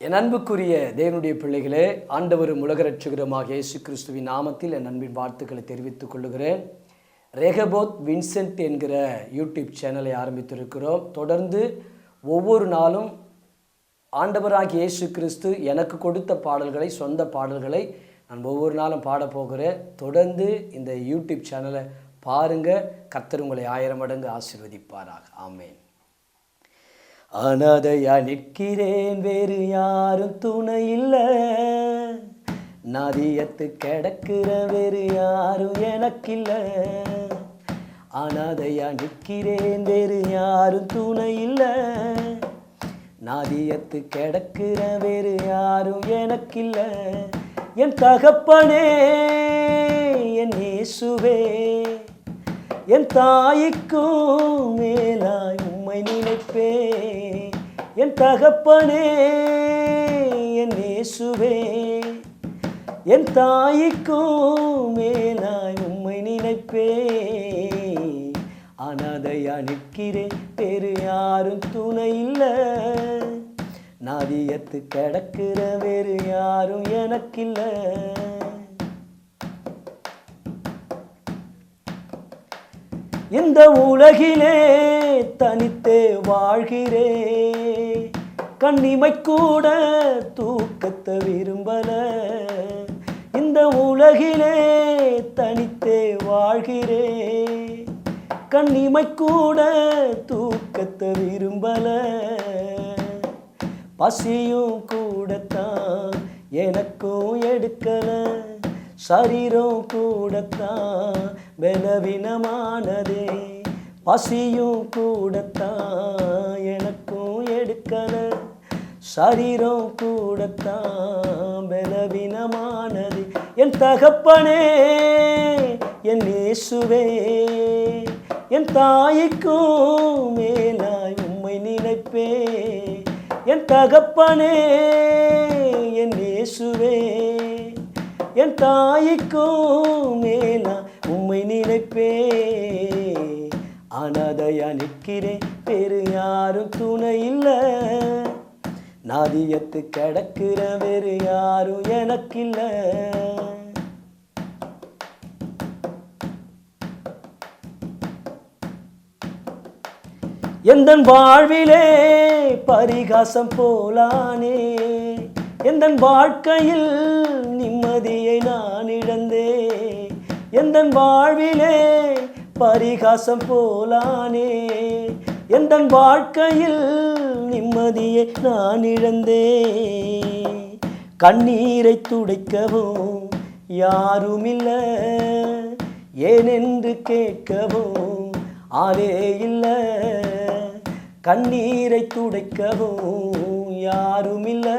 என் அன்புக்குரிய தேவனுடைய பிள்ளைகளே ஆண்டவரும் உலகரட்சகருமாக இயேசு கிறிஸ்துவின் நாமத்தில் என் அன்பின் வாழ்த்துக்களை தெரிவித்துக் கொள்கிறேன் ரெகபோத் வின்சென்ட் என்கிற யூடியூப் சேனலை ஆரம்பித்திருக்கிறோம். தொடர்ந்து ஒவ்வொரு நாளும் ஆண்டவராக இயேசு கிறிஸ்து எனக்கு கொடுத்த பாடல்களை சொந்த பாடல்களை நான் ஒவ்வொரு நாளும் பாடப்போகிறேன் தொடர்ந்து இந்த யூடியூப் சேனலை பாருங்கள் கர்த்தர் உங்களை ஆயிரம் மடங்கு ஆசிர்வதிப்பாராக. ஆமேன். அனாதையா நிற்கிறேன் வேறு யாரும் துணை இல்லை. நாதியத்து கிடக்கிற வேறு யாரும் எனக்கில்லை. அனாதையா நிற்கிறேன் வேறு யாரும் துணை இல்லை. நாதியத்து கிடக்கிற வேறு யாரும் எனக்கில்லை. என் தகப்பனே என் இயேசுவே என் தாய்க்கும் தகப்பனே என் இயேசுவே என் தாய்க்கும் மேலாய் உம்மை நினைப்பே அனாதையா நிற்கிறேன் வேறு யாரும் துணை இல்லை. நாதியத்து கிடக்கிற வேறு யாரும் எனக்கில்லை. இந்த உலகிலே தனித்தே வாழ்கிறே கண்ணிமை கூட தூக்கத்தை விரும்பல. இந்த உலகிலே தனித்தே வாழ்கிறே. கண்ணிமை கூட தூக்கத்தை விரும்பல. பசியும் கூடத்தான் எனக்கும் எடுக்கல. சரீரம் கூடத்தான் பலவீனமானதே. பசியும் கூடத்தான் எனக்கும் எடுக்கலை. சரீரம் கூடத்தான் பலவீனமானது. என் தகப்பனே என் இயேசுவே என் தாய்க்கும் மேலாய் உம்மை நினைப்பே. என் தகப்பனே என் இயேசுவே என் தாய்க்கும் மேலா உம்மை நினைப்பே. அனாதையா நிற்கிறேன் வேறு யாரும் துணை இல்லை. நாதியத்து கிடக்கிற வேறு யாரும் எனக்கில்ல. எந்த வாழ்விலே பரிகாசம் போலானே எந்த வாழ்க்கையில் நிம்மதியை நான் இழந்தே எந்த வாழ்விலே பரிகாசம் போலானே எந்த வாழ்க்கையில் நிம்மதியை நான் இழந்தே கண்ணீரை துடைக்கவும் யாரும் இல்லை ஏனென்று கேட்கவும் ஆளே இல்லை. கண்ணீரை துடைக்கவும் யாரும் இல்லை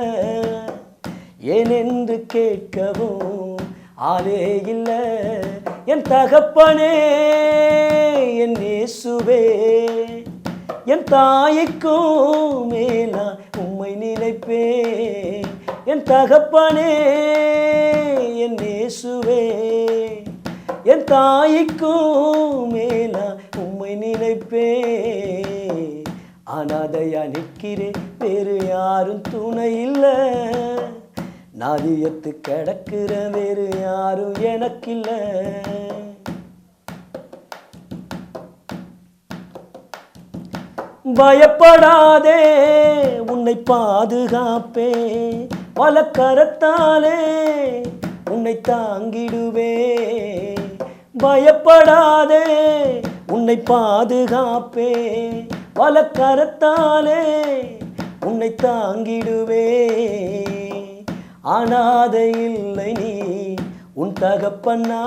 ஏனென்று கேட்கவும் ஆளே இல்லை. என் தகப்பனே என் இயேசுவே என் தாய்க்கும் மேலா உம்மை நினைப்பே என் தகப்பனே என் நேசுவே என் தாய்க்கும் மேலா உம்மை நினைப்பே அனாதையா நிற்கிறேன் வேறு யாரும் துணை இல்லை. நாதியத்து கிடக்கிற வேறு யாரும் எனக்கில்லை. பயப்படாதே உன்னை பாதுகாப்பே. பல கரத்தாலே உன்னை தாங்கிடுவே. பயப்படாதே உன்னை பாதுகாப்பே. பல கரத்தாலே உன்னை தாங்கிடுவே. அனாதை இல்லை நீ உன் தகப்பன்னா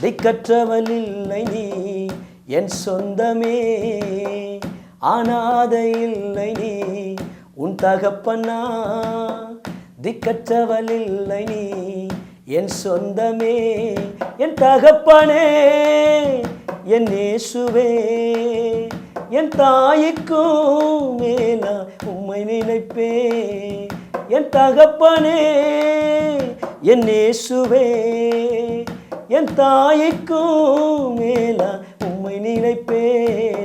திக்கற்றவள் இல்லை நீ என் சொந்தமே ஆனாத இல்லை நீ உன் தகப்பன்னா திக்கற்றவள் இல்லை நீ என் சொந்தமே என் தகப்பனே என் நேசுவே என் தாய்க்கும் மேலா உம்மை நினைப்பே என் தகப்பனே என் நேசுவே என் தாய்க்கும் மேலா உம்மை நினைப்பேன்.